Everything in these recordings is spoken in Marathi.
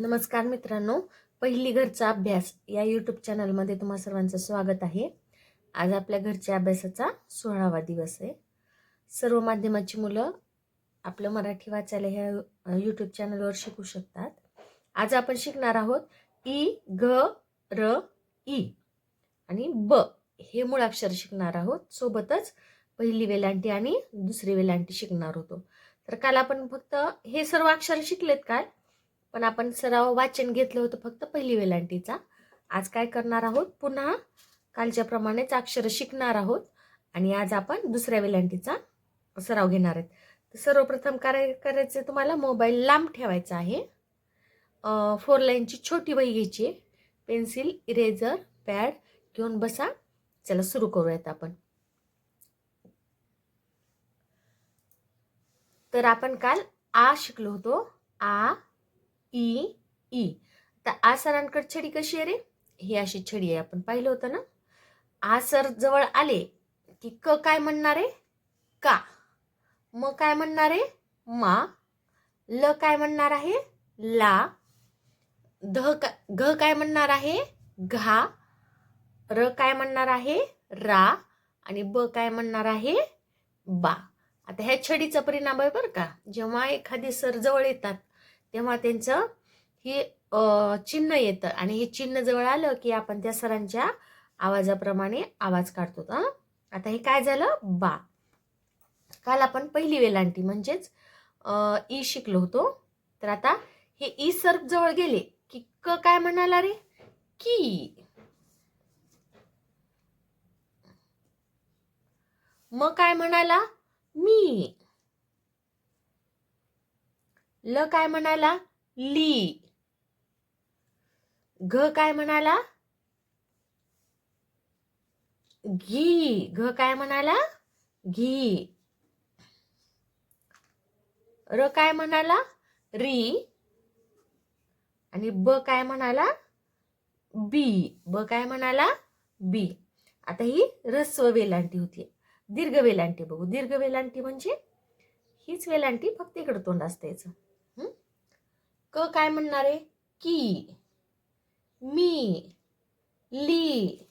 नमस्कार मित्रांनो पहिली घरचा अभ्यास या यूट्यूब चॅनलमध्ये तुम्हा सर्वांचं स्वागत आहे. आज आपल्या घरच्या अभ्यासाचा सोळावा दिवस आहे. सर्व माध्यमाची मुलं आपलं मराठी वाचायला ह्या यूट्यूब चॅनलवर शिकू शकतात. आज आपण शिकणार आहोत ई घ र ई आणि ब हे मुळाक्षर शिकणार आहोत. सोबतच पहिली वेलांटी आणि दुसरी वेलांटी शिकणार होतो. तर काल आपण फक्त हे सर्व अक्षर शिकलेत काय? पण आपण सराव वाचन घेतलं होतं फक्त पहिली वेलांटीचा. आज काय करणार आहोत? पुन्हा कालच्याप्रमाणेच अक्षरं अक्षर शिकणार आहोत आणि आज आपण दुसऱ्या वेलांटीचा सराव घेणार आहेत. तर सर्वप्रथम काय करायचं तुम्हाला मोबाईल लांब ठेवायचा आहे. फोर लाईनची छोटी वही घ्यायची आहे. पेन्सिल इरेझर पॅड घेऊन बसा. चला सुरू करूयात आपण. तर आपण काल आ शिकलो होतो. आ ई ई. तर आ छडी कशी आहे रे? ही अशी छडी आहे आपण पाहिलं होतं ना? आ सर जवळ आले की क काय म्हणणार? आहे का. म काय म्हणणार? आहे मा. ल काय म्हणणार आहे? ला. ध का घ काय म्हणणार आहे? घा. र काय म्हणणार आहे? रा. आणि ब काय म्हणणार आहे? बा. आता ह्या छडीचा परिणाम आहे बरं का. जेव्हा एखादी सर जवळ येतात तेव्हा त्यांचं हे चिन्ह येतं. आणि हे चिन्ह जवळ आलं की आपण त्या सरांच्या आवाजाप्रमाणे आवाज काढतो. आता हे काय झालं? बा. काल आपण पहिली वेलांटी म्हणजेच ई शिकलो होतो. तर आता हे ई सर जवळ गेले की क काय म्हणाला रे? की. मग काय म्हणाला? मी. ल काय म्हणाला? ली. घ काय म्हणाला? घी. घ काय म्हणाला? घी. र काय म्हणाला? री. आणि ब काय म्हणाला? बी. ब काय म्हणाला? बी. आता ही रस्व वेलांटी होती. दीर्घ वेलांटी बघू. दीर्घ वेलांटी म्हणजे हीच वेलांटी फक्त इकडं तोंड असतायचं क काय म्हणणार आहे? की मी ली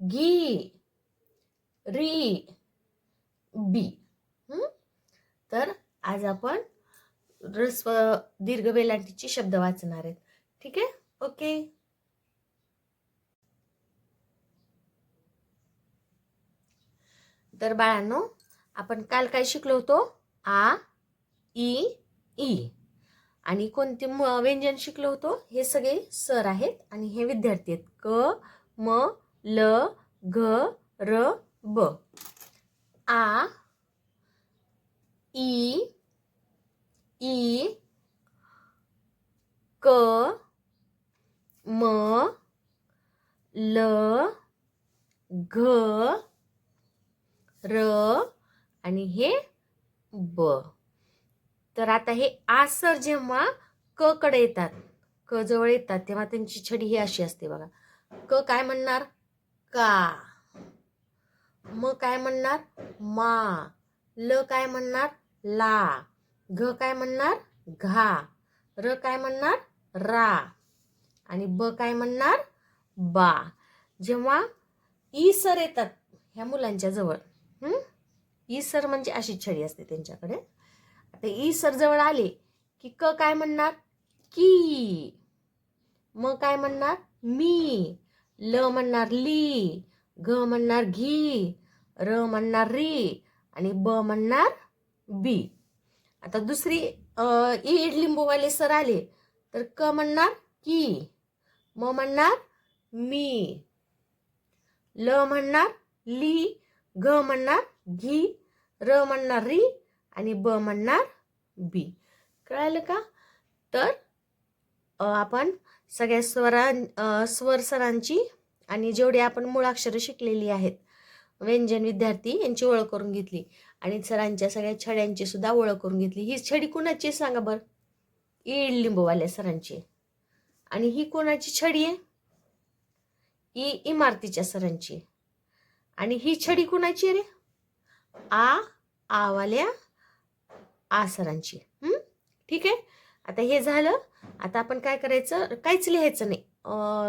घी री बी. तर आज आपण रस्व दीर्घ वेलांटीचे शब्द वाचणार आहेत. ठीक आहे? ओके. तर बाळांनो आपण काल काय शिकलो होतो? आ ई ई. आणि कोणते म- व्यंजन शिकलो होतो हे सगळे सर आहेत आणि हे विद्यार्थी आहेत. क म ल घ र ब. आ ई ई क म ल घ र आणि हे ब. तर आता हे आसर जेव्हा क कडे येतात क जवळ येतात तेव्हा त्यांची छडी ही अशी असते बघा. क काय म्हणणार? का. म काय म्हणणार? मा. ल काय म्हणणार? ला. घ काय म्हणणार? घा. र काय म्हणणार? रा. आणि ब काय म्हणणार? बा. जेव्हा ई सर येतात ह्या मुलांच्या जवळ ई सर म्हणजे अशी छडी असते त्यांच्याकडे. तर ई सर जवळ आले की क काय म्हणणार? की. म काय म्हणणार? मी. ल म्हणणार ली. घ म्हणणार घी. र म्हणणार री. आणि ब म्हणणार बी. आता दुसरी अ, ई लिंबूवाले सर आले. तर क म्हणणार की. म म्हणणार मी. ल म्हणणार ली. घ म्हणणार घी. र म्हणणार री. आणि ब म्हणणार बी. कळालं का? तर आपण सगळ्या स्वरां स्वरसरांची स्वर सरांची आणि जेवढी आपण मुळाक्षरं शिकलेली आहेत व्यंजन विद्यार्थी यांची ओळख करून घेतली आणि सरांच्या सगळ्या छड्यांची सुद्धा ओळख करून घेतली. ही छडी कुणाची आहे सांगा बरं? ईड लिंबूवाल्या सरांची आहे. आणि ही कोणाची छडी आहे? ई इमारतीच्या सरांची आहे. आणि ही छडी कुणाची रे? आ आवाल्या आसरांची. ठीक आहे? आता हे झालं. आता आपण काय करायचं? काहीच लिहायचं नाही.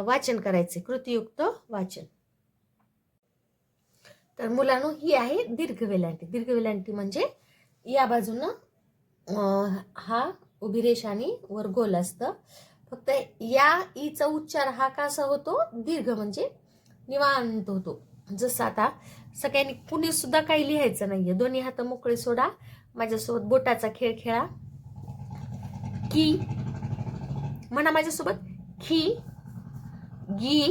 वाचन करायचं कृतियुक्त वाचन. तर मुलांनो ही आहे दीर्घ वेलांटी दीर्घ वेलांटी म्हणजे या बाजूनं हा उभी रेषा आणि वर गोल असतं. फक्त या ईचा उच्चार हा कसा होतो? दीर्घ म्हणजे निवांत होतो. जसं आता सगळ्यांनी कुणी सुद्धा काही लिहायचं नाहीये. दोन्ही हात मोकळे सोडा. माझ्यासोबत बोटाचा खेळ खेळा. की म्हणा माझ्यासोबत खी गी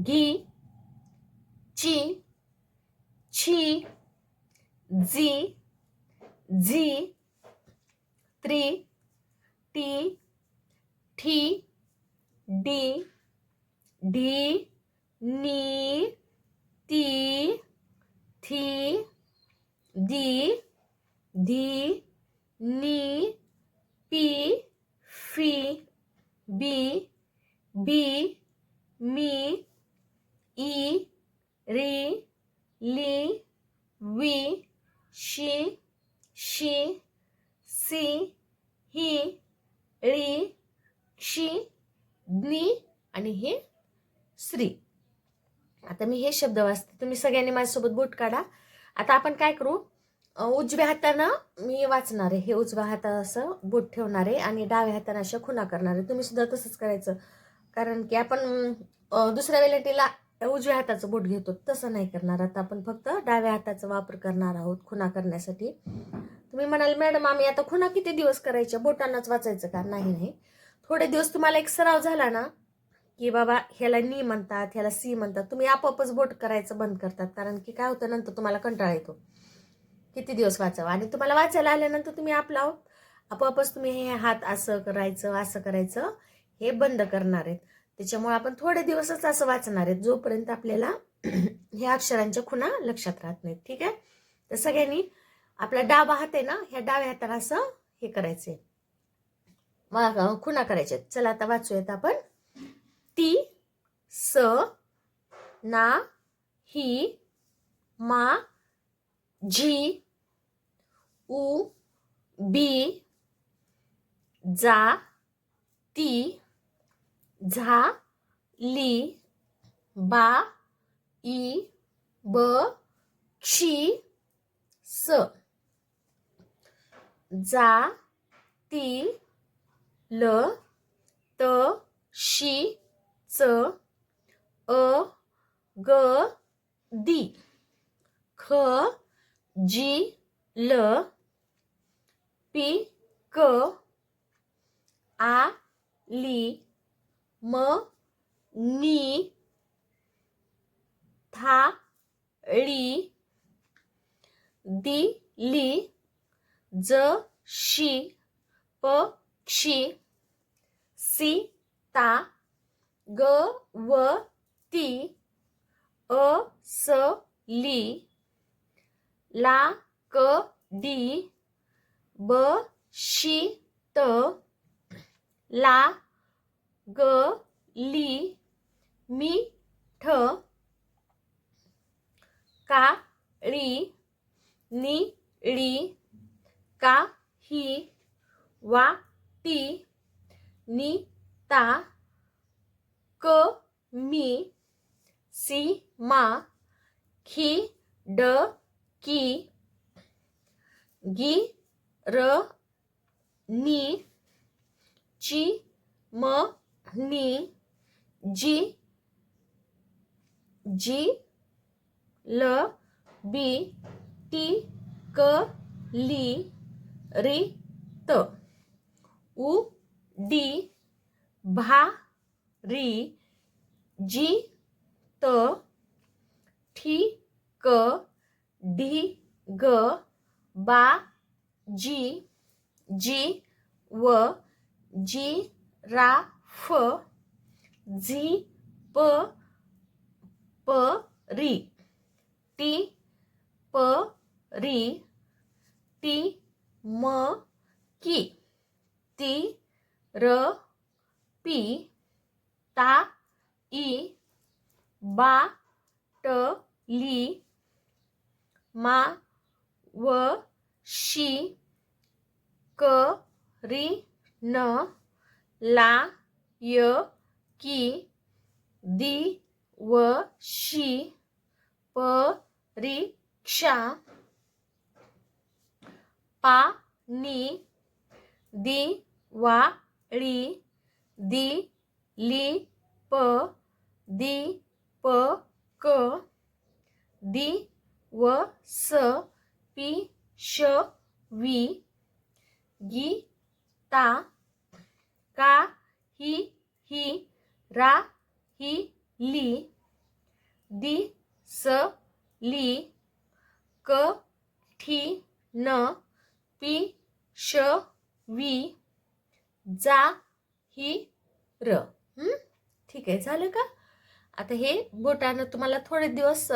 घी ची छी जी झी त्री टी ठी डी ढी नी ती थी दी धी नी पी फी बी बी मी ई री ली वी शी शी सी ही ळी क्षी ज्ञी आणि हे श्री आता मी हे शब्द वाचते. तुम्ही सगळ्यांनी माझ्यासोबत बोट काढा. आता आपण काय करू? उजव्या हातानं मी वाचणार आहे. हे उजव्या हाता असं बोट ठेवणार आहे आणि डाव्या हातानं अशा खुणा करणार आहे. तुम्ही सुद्धा तसंच करायचं. कारण की आपण दुसऱ्या वेलेटीला उजव्या हाताचं बोट घेतो. तसं नाही करणार. आता आपण फक्त डाव्या हाताचा वापर करणार आहोत खुणा करण्यासाठी. तुम्ही म्हणाल मॅडम आम्ही आता खुणा किती दिवस करायच्या? बोटांनाच वाचायचं का? नाही नाही. थोडे दिवस तुम्हाला एक सराव झाला ना की बाबा ह्याला नी म्हणतात ह्याला सी म्हणतात. तुम्ही आपोआपच बोट करायचं बंद करतात. कारण की काय होतं नंतर तुम्हाला कंटाळा येतो. किती दिवस वाचावं? आणि तुम्हाला वाचायला आल्यानंतर तुम्ही आपला हो. आपोआपच तुम्ही हे हात असं करायचं असं करायचं हे बंद करणार आहेत. त्याच्यामुळे आपण थोडे दिवसच असं वाचणार आहेत जोपर्यंत आपल्याला ह्या अक्षरांच्या खुणा लक्षात राहत नाहीत. ठीक आहे? तर सगळ्यांनी आपला डावा हात आहे ना ह्या डाव्या हाताला असं हे करायचंय. खुणा करायच्यात. चला आता वाचूयात आपण. ती स ना ही मा झी उ बी जा ती झा ली बा ई ब ची स जा ती ल त शी च अ ग दी. ख जी ल पी क आ ली म नी था ळी दी ली ज शी प क्षी सी ता ग व ती अ स ली ला क डी ब शी त ला ग ली मी ठ का ळी नि ळी का ही वा ती नि ता क मी सी मा खी ड की गी र नी ची म नी जी जी ल बी टी क ली री त उ डी भा री जी त ठी क ढी ग बा जी जी व जी रा फ झी प प री टी प री टी म की ती र पी ता ई बा ट ली मा व शी क री न ला य की दी व शी प री क्षा पा नी दी वा ळी दी ली प दी प क दी व स पी श वी गी ता का ही ही रा ही ली दी स ली क ठी न पी श वी जा ही र ठीक आहे झालं का? आता हे बोटानं तुम्हाला थोडे दिवस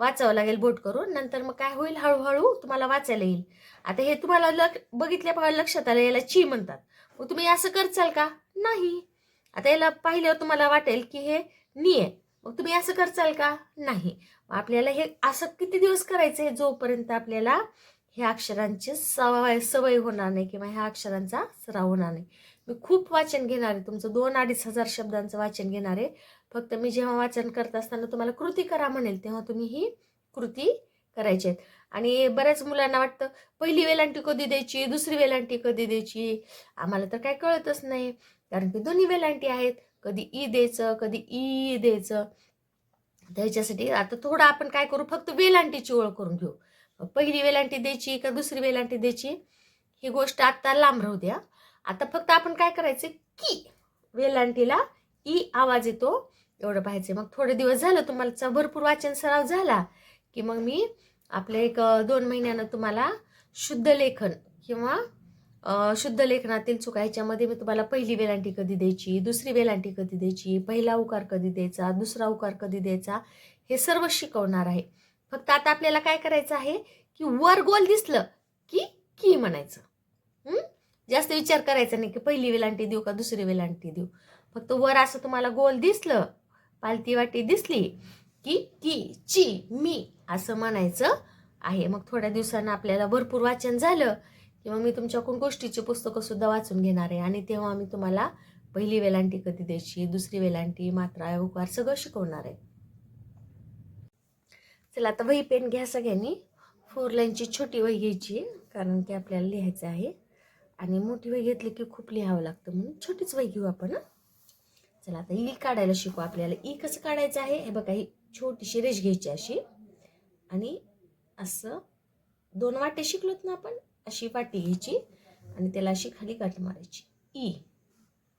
वाचावं लागेल बोट करून. नंतर मग काय होईल? हळूहळू तुम्हाला वाचायला येईल. आता हे तुम्हाला लक बघितल्या लक्षात आलं याला ची म्हणतात. मग तुम्ही असं करचाल का? नाही. आता याला पाहिल्यावर तुम्हाला वाटेल की हे नी आहे. मग तुम्ही असं करचाल का? नाही. मग आपल्याला हे असं किती दिवस करायचं आहे? जोपर्यंत आपल्याला ह्या अक्षरांची सवय सवय होणार नाही किंवा ह्या अक्षरांचा सराव होणार नाही. मी खूप वाचन घेणार आहे तुमचं दोन अडीच हजार शब्दांचं वाचन घेणार. आहे फक्त मी जेव्हा वाचन करत असताना तुम्हाला कृती करा म्हणेल तेव्हा तुम्ही ही कृती करायची आहेत. आणि बऱ्याच मुलांना वाटतं पहिली वेलांटी कधी द्यायची दुसरी वेलांटी कधी द्यायची? आम्हाला तर काय कळतच नाही. कारण की दोन्ही वेलांटी आहेत. कधी ई द्यायचं कधी ई द्यायचं. त्याच्यासाठी आता थोडं आपण काय करू फक्त वेलांटीची ओळख करून घेऊ. पहिली वेलांटी द्यायची का दुसरी वेलांटी द्यायची? ही गोष्ट आत्ता लांब राहू द्या. आता फक्त आपण काय करायचं की वेलांटीला ई आवाज येतो एवढं पाहायचं मग थोडे दिवस झालं तुम्हाला भरपूर वाचन सराव झाला की मग मी आपल्या एक दोन महिन्यानं तुम्हाला शुद्ध लेखन किंवा शुद्ध लेखनातील चुका ह्याच्यामध्ये मी तुम्हाला पहिली वेलांटी कधी द्यायची दुसरी वेलांटी कधी द्यायची पहिला उकार कधी द्यायचा दुसरा उकार कधी द्यायचा हे सर्व शिकवणार आहे. फक्त आता आपल्याला काय करायचं आहे की वर गोल दिसलं की की म्हणायचं. जास्त विचार करायचा नाही की पहिली वेलांटी देऊ का दुसरी वेलांटी देऊ. फक्त वर असं तुम्हाला गोल दिसलं पालती वाटी दिसली की की ची मी असं म्हणायचं आहे. मग थोड्या दिवसानं आपल्याला भरपूर वाचन झालं की मग मी तुमच्याकडून गोष्टीची पुस्तकं सुद्धा वाचून घेणार आहे. आणि तेव्हा मी तुम्हाला पहिली वेलांटी कधी द्यायची दुसरी वेलांटी मात्रा उकार सगळं शिकवणार आहे. चला आता वही पेन घ्या सगळ्यांनी. फोर लाईनची छोटी वही घ्यायची कारण की आपल्याला लिहायचं आहे. आणि मोठी वही घेतली की खूप लिहावं लागतं म्हणून छोटीच वही घेऊ आपण चला आता ई काढायला शिकू आपल्याला. ई कसं काढायचं आहे? हे बघा ही छोटीशी रेष घ्यायची अशी. आणि असं दोन वाटे शिकलोत ना आपण अशी वाटी घ्यायची आणि त्याला अशी खाली गाठ मारायची. ई.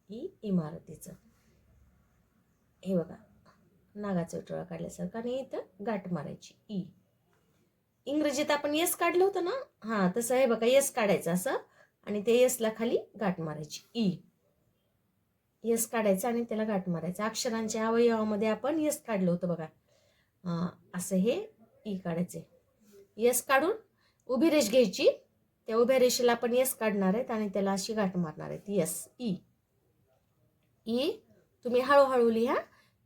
ई इमारतीचं. हे बघा नागाचा टोळा काढल्यासारखं आणि इथं गाठ मारायची. ई. इंग्रजीत आपण यस काढलं होतं ना? हां तसं आहे बघा यस काढायचं असं. आणि ते यसला खाली गाठ मारायची. E. ई यस काढायचं आणि त्याला गाठ मारायचं. अक्षरांच्या अवयवामध्ये आपण यस काढलं होतं बघा. असं हे e ई काढायचे यस काढून उभी रेष घ्यायची. त्या उभ्या रेषेला आपण यस काढणार आहेत आणि त्याला अशी गाठ मारणार आहेत. यस ई ई तुम्ही हळूहळू लिहा.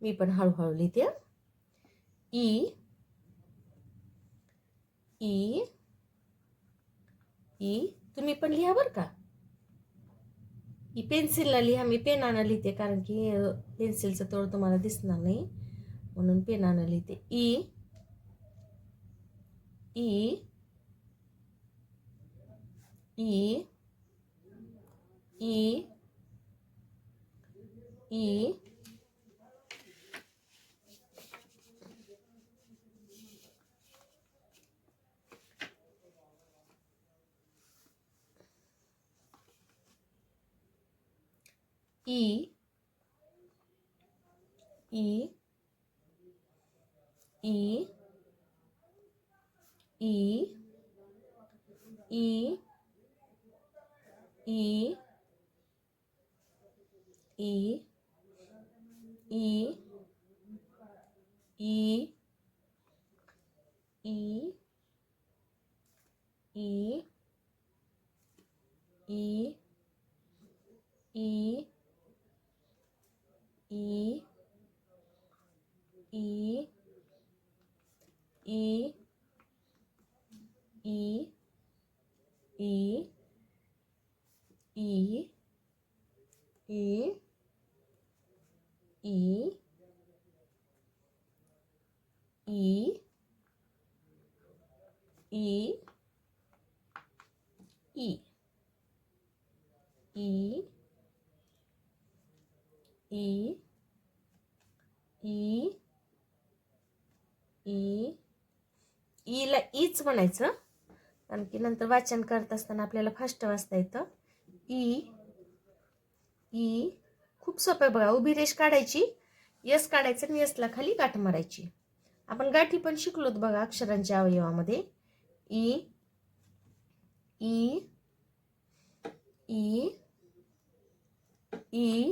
मी पण हळूहळू लिहिते. ई ई ई तुम्ही पण लिहा बरं का. ई पेन्सिलला लिहा मी पेनानं लिहिते कारण की अ, पेन्सिलचं तोळ तुम्हाला दिसणार नाही. म्हणून पेनानं लिहिते. ई ई ई ई ई ई ई ई ई ई ई ई ई ई ई ई ई ई E E E E E E E E E E E E ई ई ई ईला ईच म्हणायचं. कारण की नंतर वाचन करत असताना आपल्याला फास्ट वाचता येतं. ई ई खूप सोपं आहे बघा. उभी रेष काढायची. यस काढायचं आणि यसला खाली गाठ मारायची. आपण गाठी पण शिकलोत बघा अक्षरांच्या अवयवामध्ये. ई ई ई ई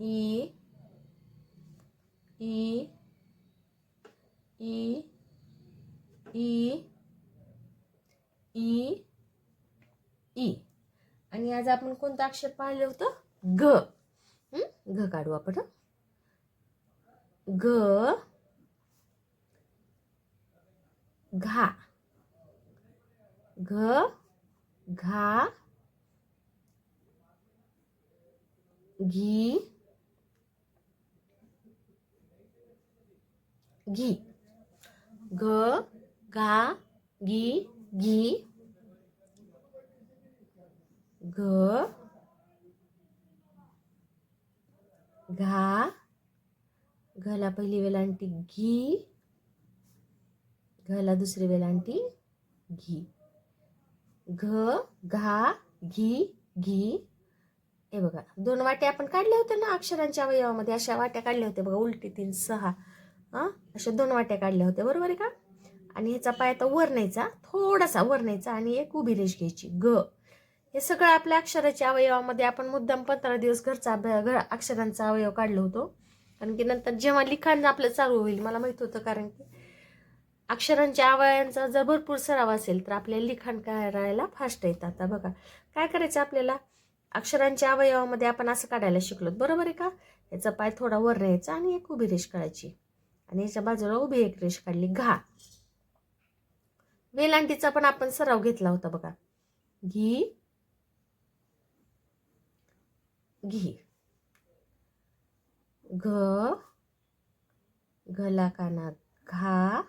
ई ई ई ई ई ई. आणि आज आपण कोणतं अक्षर पाहिलं होतं? ग घ काढू आपण घ घा. घ घा. घी. घी. घ घा घी घी. घ घा. घला पहिली वेलांटी घी. घला दुसरी वेलांटी घी. घ घा घी घी. हे बघा दोन वाट्या आपण काढल्या होत्या ना अक्षरांच्या अवयवामध्ये अशा वाट्या काढल्या होत्या बघा उलटी तीन सहा. हां? अशा दोन वाट्या काढल्या होत्या बरोबर आहे का? आणि ह्याचा पाय आता वर न्यायचा थोडासा वर न्यायचा आणि एक उभी रेष घ्यायची ग. हे सगळं आपल्या अक्षराच्या अवयवामध्ये आपण मुद्दाम पंधरा दिवस घरचा घर अक्षरांचा अवयव काढलो होतो. कारण की नंतर जेव्हा लिखाण आपलं चालू होईल मला माहीत होतं कारण की अक्षरांच्या अवयवांचा जर भरपूर सराव असेल तर आपल्याला लिखाण करायला फास्ट येतं. आता बघा काय करायचं आपल्याला? अक्षरांच्या अवयवामध्ये आपण असं काढायला शिकलो बरोबर आहे का? याचा पाय थोडा वर न्यायचा आणि एक उभी रेष काढायची. आणि याच्या बाजूला उभी एक रेष काढली घा. वेलांटीचा पण आपण सराव घेतला होता बघा. घी. घी. घ. घला कानात घा.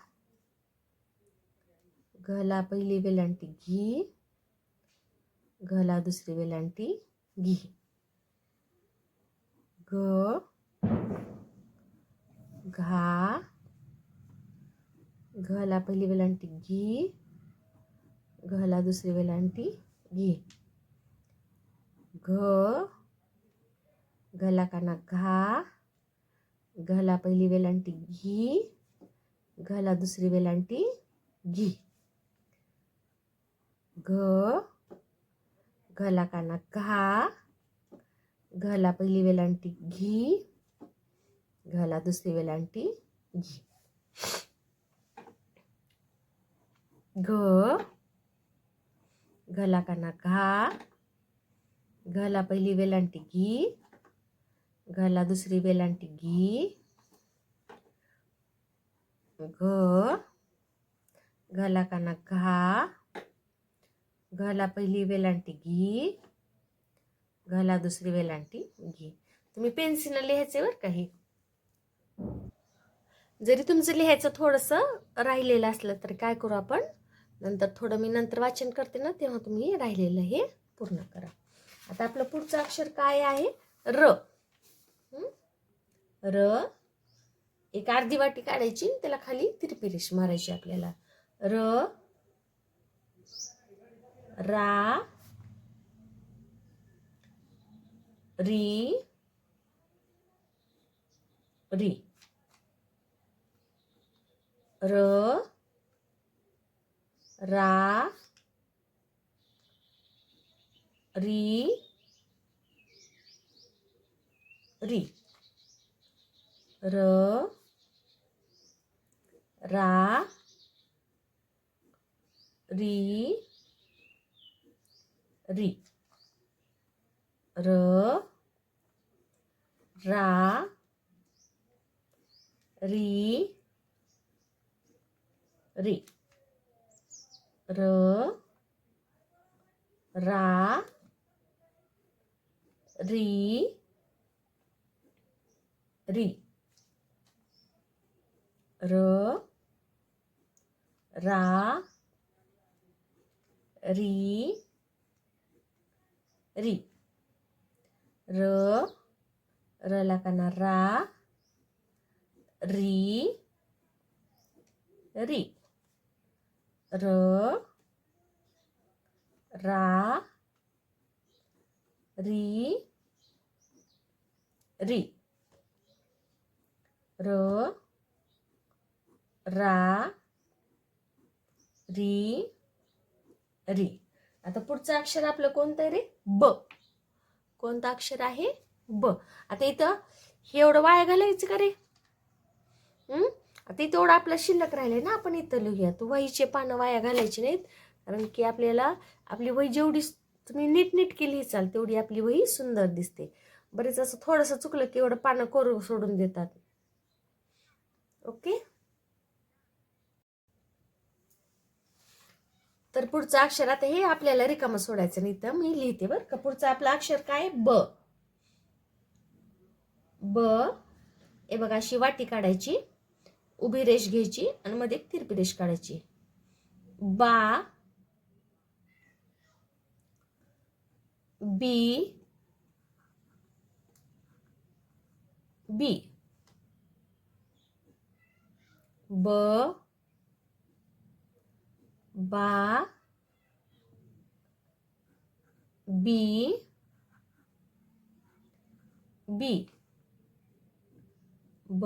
घला पहिली वेलांटी घी. घला दुसरी वेलांटी घी. घ. घा. घला पहिली वेलांटी घी. घला दुसरी वेलांटी घी. घ. घला काना घा. घला पहिली वेलांटी घी. घला दुसरी वेलांटी घी. घ. घला काना घा. घला पहिली वेलांटी घी. घला दुसरी वेलांटी. घी. घ घाला काना घा. घला पहिली वेलांटी घी. घला दुसरी वेलांटी घी. घ. घाला काना घा. घला पहिली वेलांटी घी. घला दुसरी वेलांटी घी. तुम्ही पेन्सिलनं लिहायचे बरं काही जरी तुमचं लिहायचं थोडंसं राहिलेलं असलं तर काय करू आपण? नंतर थोडं मी नंतर वाचन करते ना तेव्हा तुम्ही राहिलेलं हे पूर्ण करा. आता आपलं पुढचं अक्षर काय आहे? र. र. एक अर्धी वाटी काढायची त्याला खाली तिरपिरीश मारायची आपल्याला. र. रा. री. री. र रा री री र रा री री र रा री re re ra ri ri re ra ri ri re re la kana ra ri ri. र रा री री। र रा री री. आता पुढचं अक्षर आपलं कोणतं आहे रे? ब. कोणतं अक्षर आहे? ब. आता इथं हे एवढं वाया घालायचं का रे? हं? तेवढं आपलं शिल्लक राहिले ना आपण इथं लिहूया तर वहीचे पानं वाया घालायची नाहीत कारण की आपल्याला आपली वही जेवढी तुम्ही नीटनीट केली चाल तेवढी आपली वही सुंदर दिसते. बरेच असं थोडंसं चुकलं की एवढं पानं कोरू सोडून देतात. ओके? तर पुढचं अक्षर आता हे आपल्याला रिकामं सोडायचं नाही तर मी लिहिते बरं का. पुढचं आपलं अक्षर काय आहे? ब. ब. हे बघा अशी वाटी काढायची. उभी रेष घ्यायची आणि मध्ये एक तिरपी रेष काढायची. बा बी बी. ब बा बी बी. ब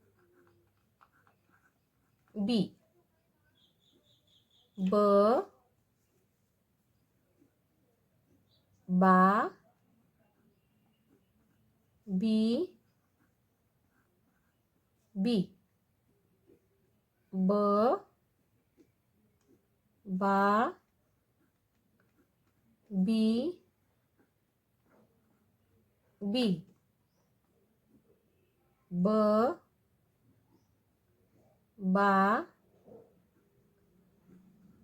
B. ber, Ba. B. B. ber, Ba. B. B. Be. Bi, bi. Be बा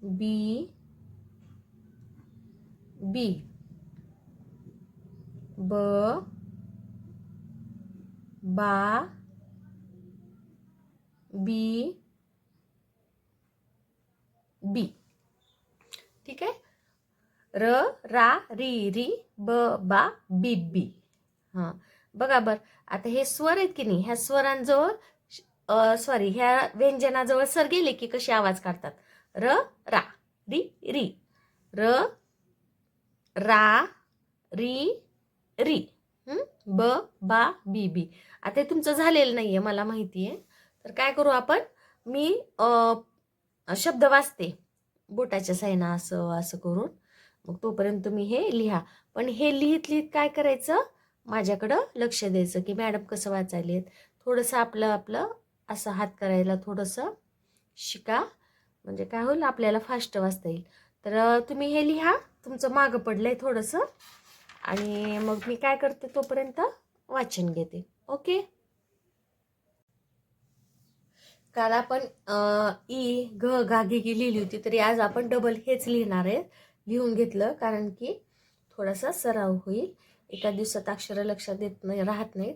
बी बी. ब बा बी बी. ठीक आहे? र रा री री ब बा बी बी. हां. बघा बर. आता हे स्वर आहेत की नाही? ह्या स्वरांजवळ सॉरी ह्या व्यंजनाजवळ सर गेले की कसे आवाज काढतात? र रा री री. र रा री री. ब बा बी बी. आता हे तुमचं झालेलं नाही आहे मला माहिती आहे तर काय करू आपण? मी शब्द वाचते. बोटाच्या साईना असं असं करून. मग तोपर्यंत तुम्ही हे लिहा. पण हे लिहित लिहित काय करायचं? माझ्याकडं लक्ष द्यायचं की मॅडम कसं वाचायलेत? थोडंसं आपलं आपलं असं हात करायला थोडंसं शिका. म्हणजे काय होईल आपल्याला फास्ट वाचता येईल. तर तुम्ही हे लिहा. तुमचं मागं पडलं आहे थोडंसं. आणि मग मी काय करते तोपर्यंत वाचन घेते. ओके? काल आपण ई घ घागी गी लिहिली होती. तरी आज आपण डबल हेच लिहिणार आहे. लिहून घेतलं. कारण की थोडासा सराव होईल. एका दिवसात अक्षरं लक्षात येत नाही राहत नाहीत.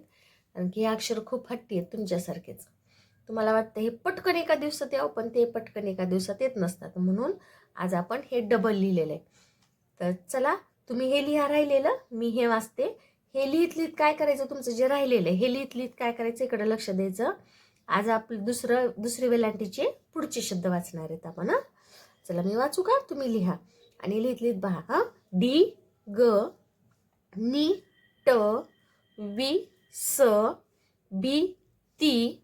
कारण की हे अक्षर खूप हट्टी आहेत तुमच्यासारखेच. तुम्हाला वाटतं हे पटकन एका दिवसात यावं पण ते पटकन एका दिवसात येत नसतात. म्हणून आज आपण हे डबल लिहिलेलं आहे. तर चला तुम्ही हे लिहा राहिलेलं मी हे वाचते. हे लिहित लिहित काय करायचं? तुमचं जे राहिलेलं आहे हे लिहित लिहित काय करायचं? इकडे लक्ष द्यायचं. आज आपलं दुसरं दुसरी वेलांटीचे पुढचे शब्द वाचणार आहेत आपण हां? चला मी वाचू का? तुम्ही लिहा. आणि लिहित लिहित पहा हां? डी ग नी ट वी स बी ती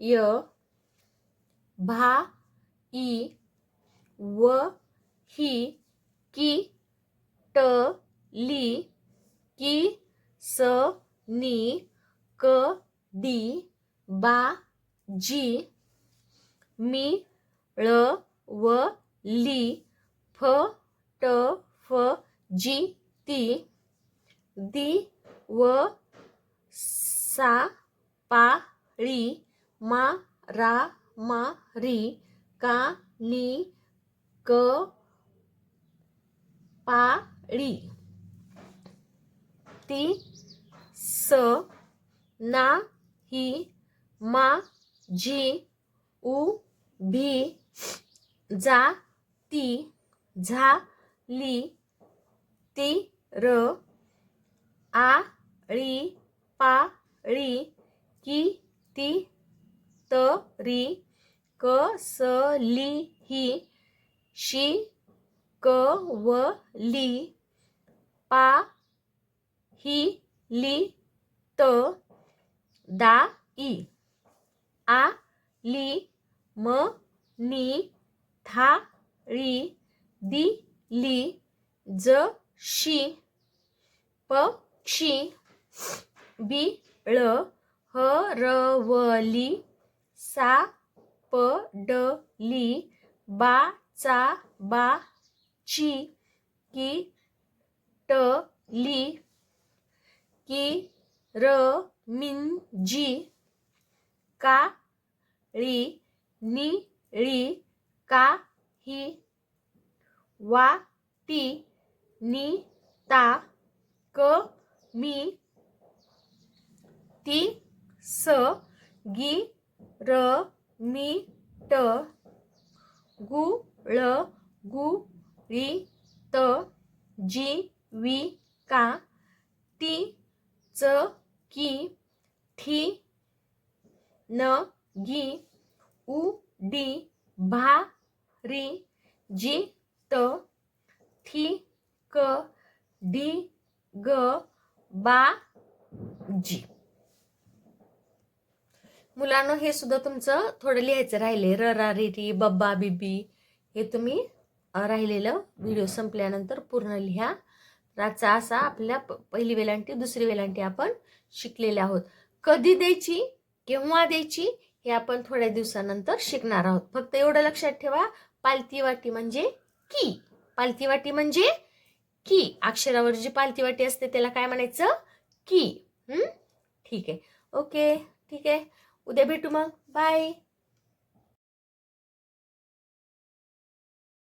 य भा भा ई व ही की ट ली की स नी क डी बा जी मी ळ व ली फ ट फ जी ती दी व सा पा ळी मा रा मा री का नी क पा ळी ती स ना ही मा जी उ भी जा ती झा ली ती र आ ळी पा ळी की ती त री क स ली ही शी क व ली पा ही ली त दा ई आ ली म नी था री दी ली ज शी प क्षी बी ळ ह र व ली सा प ड ली बा चा बा ची की ट ली की र मिन जी का ळी ळी का ही वा ती नि ता क मी ती स गी र मी ट गु ळ गु री त जी वी का ती च की ठी न गी उ डी भा री जी त थी क डी ग बा जी। मुलांना हे सुद्धा तुमचं थोडं लिहायचं राहिले र रा री री बब्बा बिबी हे तुम्ही राहिलेलं व्हिडिओ संपल्यानंतर पूर्ण लिहा. रातचा असा आपल्या पहिली वेलांटी दुसरी वेलांटी आपण शिकलेले आहोत. कधी द्यायची केव्हा द्यायची हे आपण थोड्या दिवसानंतर शिकणार आहोत. फक्त एवढं लक्षात ठेवा पालती वाटी म्हणजे की. पालती वाटी म्हणजे की. अक्षरावर जी पालती वाटी असते त्याला काय म्हणायचं? की? ठीक आहे. ओके ठीक आहे. उद्या भेटू मग. बाय